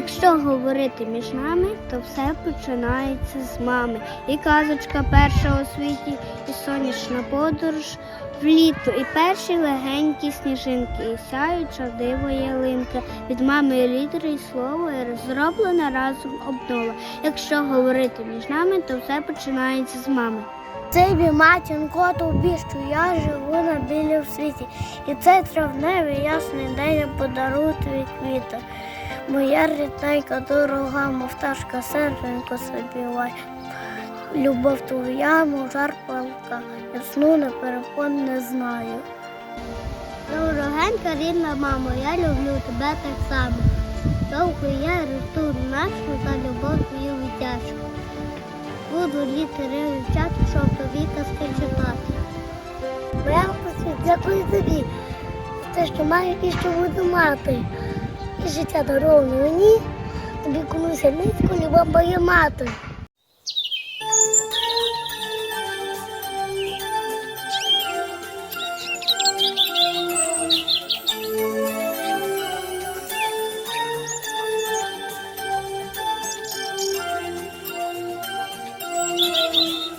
Якщо говорити між нами, то все починається з мами. І казочка перша у світі, і сонячна подорож в літо, і перші легенькі сніжинки, і сяюча диво ялинка. Від мами літери і слово, і розроблена разом обнова. Якщо говорити між нами, то все починається з мами. Цей матінко що я живу на білі в світі. І цей травневий ясний день я подарую тобі квіти. Моя рідненька дорога, мов пташка серденько собі лай. Любов твоя, мов жар палка, я сну на перепон не знаю. Дорогенька рідна мамо, я люблю тебе так само. Довго я росту нашу за любов твою витяжку. Буду літери вивчати, щоб тобі казки читати. Моя дякую тобі за те, що маю і що буду мати. Життя дароване мені, тобі колуся низько, люба моя мати. Підняли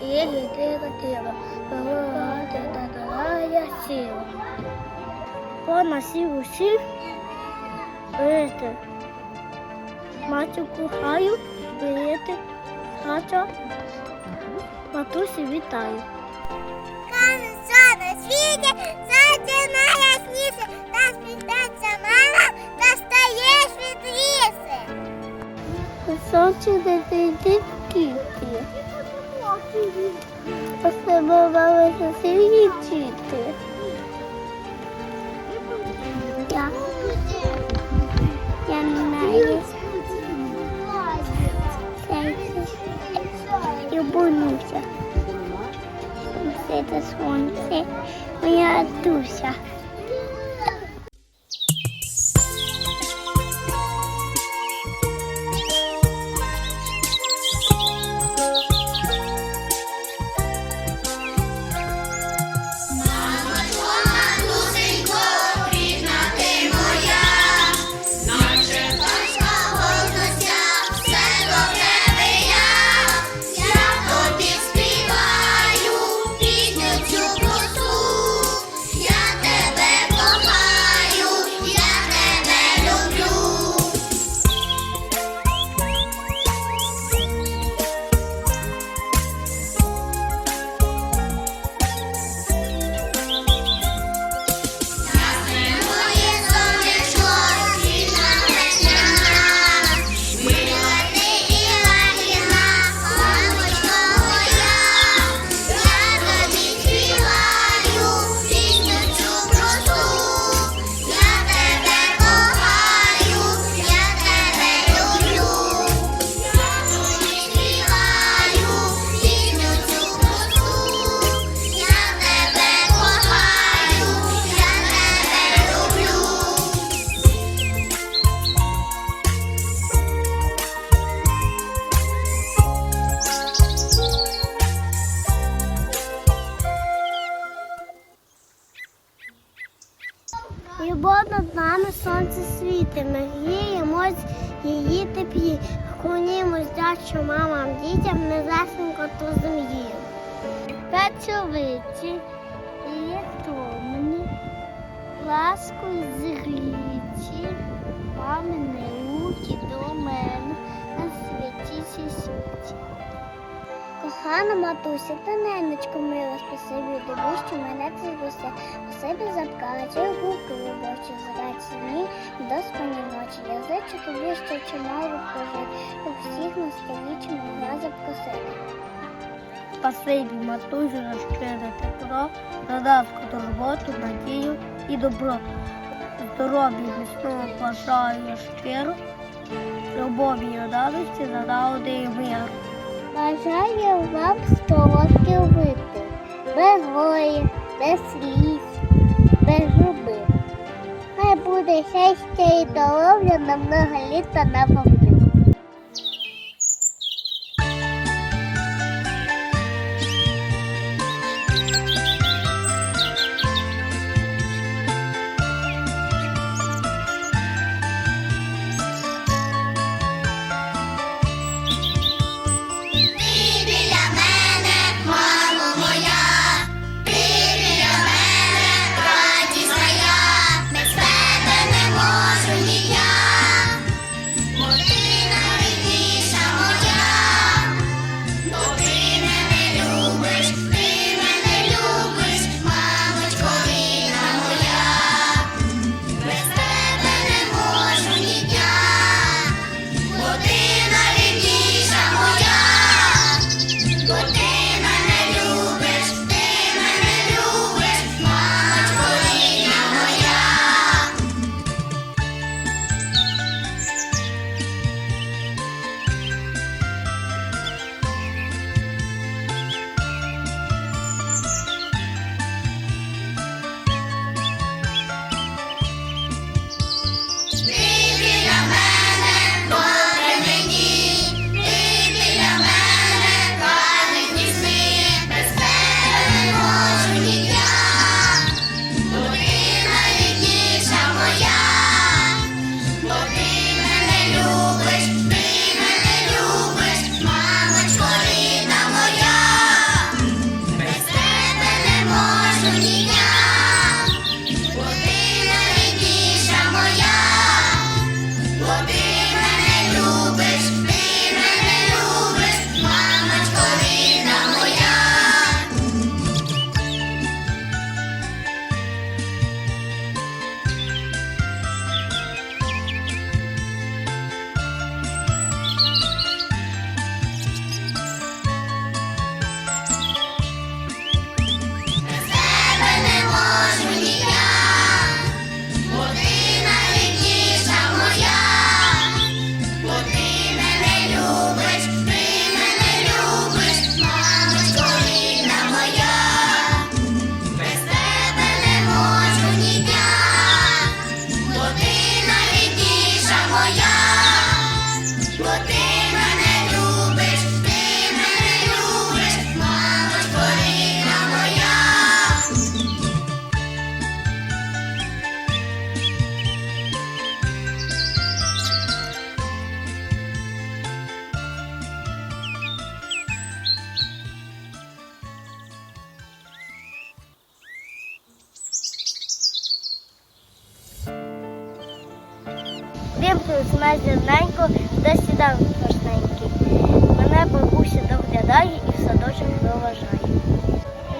і літи котила, багато та я сіла. Понасів усіх, вити, матір кохаю, вити, хата, матусі вітаю. Сонце найясніше, та Сподобалося свідчити. Я, я не знаю. Я боюся. Це сонце. Моя душа. Вклонімось дячу мамам, дітям незасенько ту землі. Працьовиті і томні, ласкою зігріті, мамини руки до мене на світі світі. Кохана матуся, та ненечко мила, спасибі тобі, що мене звесе. Спасибі за ткачі, гуки робочі, зраці дні, доспані ночі. Я зичу тобі ще чимало прожити, чимала запросити. Спасибі, матусю, за щире тепло, за ласку, турботу, надію і добро. Здоров'я міцного бажаю щиро, любові і радості за народи і. Бажаю вам років вити, без горя, без сліз, без жуби. Хай буде щастя і здоров'я на много літа на Marina. Вимкнув смерть зерненько, де сідав страшненький. Мене бабуся доглядає і в садочок проважає.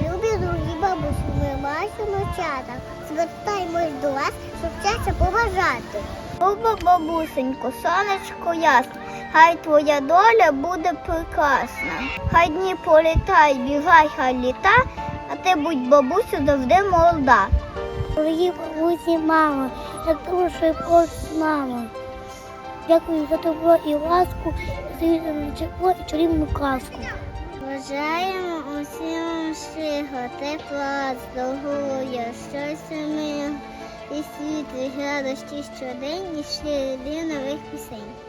Любі друзі бабусі, ми бачимо чата. Звертаємось до вас, щоб щастя побажати. Люба бабусенько, сонечко ясне, хай твоя доля буде прекрасна. Хай дні політають, бігай, хай літа, а ти будь бабусю завжди молода. Дорогі бабусі, мама, я що поруч з нами. Дякую за добро і ласку, за вірне тепло і чарівну казку. Бажаємо усім щиро, тепла, здоров'я, щастя миру і світлих радості щодень і ще нових пісень.